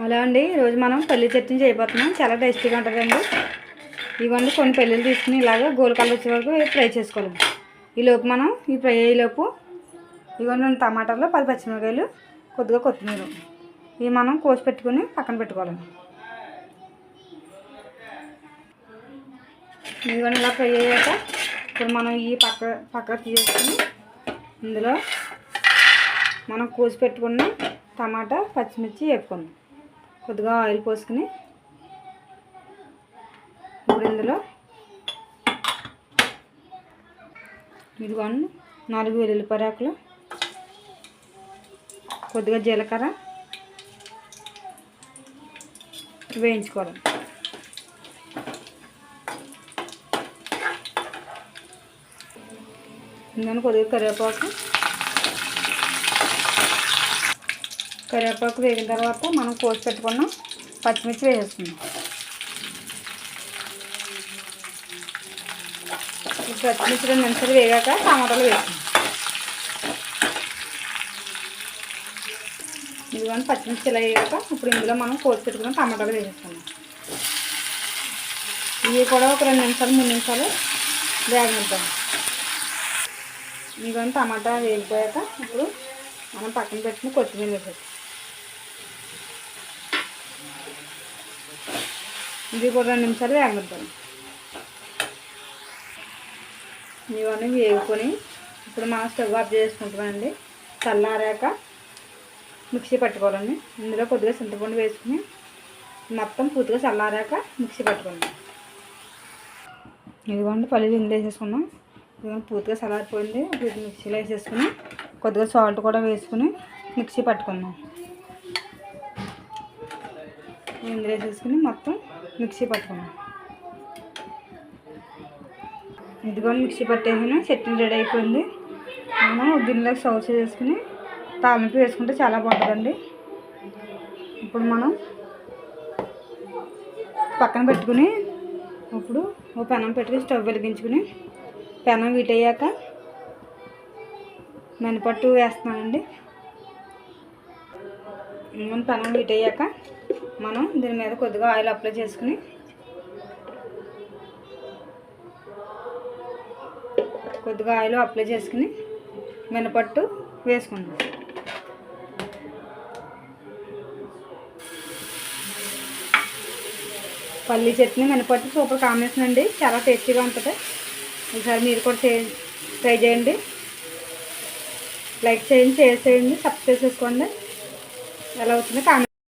Hello అండి ఈరోజు మనం పల్లి చట్నీ చేయబోతున్నాం. చాలా టేస్టీగా ఉంటుందండి. ఇవ్వండి కొన్ని పల్లీలు తీసుకుని ఇలాగ గోల్ కలర్ వచ్చే వరకు ఫ్రై చేసుకోవాలి. ఈలోపు మనం ఈ ఫ్రై అయ్యేలోపు ఇవ్వండి రెండు టమాటాలు పది పచ్చిమిరకాయలు కొద్దిగా కొత్తిమీర. ఇవి మనం కోసి పెట్టుకుని పక్కన పెట్టుకోవాలి. ఇవన్నీ ఇలా ఫ్రై అయ్యాక ఇప్పుడు మనం ఈ పక్క పక్క తీసుకుని ఇందులో మనం కోసి పెట్టుకున్న టమాటా పచ్చిమిర్చి వేపుకుందాం. కొద్దిగా ఆయిల్ పోసుకుని ఇప్పుడు ఇందులో ఇదిగోండి నాలుగు వెల్లుల్లిపాయ కొద్దిగా జీలకర్ర వేయించుకోవడం. ఇందులో కొద్దిగా కరివేపాకు కరివేపాకు వేగిన తర్వాత మనం కోసి పెట్టుకున్న పచ్చిమిర్చి వేసేస్తున్నాం పచ్చిమిర్చి రెండు నిమిషాలు వేగాక టమాటాలు వేస్తాం ఇదిగోని పచ్చిమిర్చి ఇలా వేయాక ఇప్పుడు ఇందులో మనం కోసి పెట్టుకున్న టమాటాలు వేసేస్తున్నాం ఇవి కూడా ఒక రెండు నిమిషాలు మూడు నిమిషాలు వేగనిద్దాం. ఇదిగోని టమాటా వేగిపోయాక ఇప్పుడు మనం పక్కన పెట్టుకుని కొత్తిమీర వేసేస్తాం ఇది కూడా రెండు నిమిషాలు వేగనిద్దాం. ఇవన్నీ వేగుకొని ఇప్పుడు మనం స్టవ్ ఆఫ్ చేసుకుంటామండి చల్లారాక మిక్సీ పట్టుకోవాలండి. ఇందులో కొద్దిగా చింతపండు వేసుకుని మొత్తం పూర్తిగా చల్లారాక మిక్సీ పట్టుకోండి. ఇదిగోండి పల్లీలు ఇందులో వేసేసుకున్నాం. ఇదిగోండి పూర్తిగా చల్లారిపోయింది. ఇప్పుడు మిక్సీలో వేసేసుకుని కొద్దిగా సాల్ట్ కూడా వేసుకుని మిక్సీ పట్టుకుందాం. ఇందులో వేసేసుకుని మొత్తం మిక్సీ పట్టుకున్నాం. ఇదిగో మిక్సీ పట్టేసిన చట్నీ రెడీ అయిపోయింది. మనం దీనిలో సర్వ్ చేసుకుని తాలింపు వేసుకుంటే చాలా బాగుంటుందండి. ఇప్పుడు మనం పక్కన పెట్టుకుని ఇప్పుడు ఓ పెనం పెట్టుకుని స్టవ్ వెలిగించుకుని పెనం వీటయ్యాక మినపట్టు వేస్తున్నానండి. మనం పెనం వీటయ్యాక మనం దీని మీద కొద్దిగా ఆయిల్ అప్లై చేసుకుని కొద్దిగా ఆయిల్ అప్లై చేసుకుని మినపట్టు వేసుకుందాం. పల్లీ చట్నీ మినపట్టు సూపర్ కాంబినేషన్ అండి. చాలా టేస్టీగా ఉంటుంది. ఒకసారి మీరు కూడా చే ట్రై చేయండి. లైక్ చేయండి షేర్ చేయండి సబ్స్క్రైబ్ చేసుకోండి. ఎలా అవుతుందో కామెంట్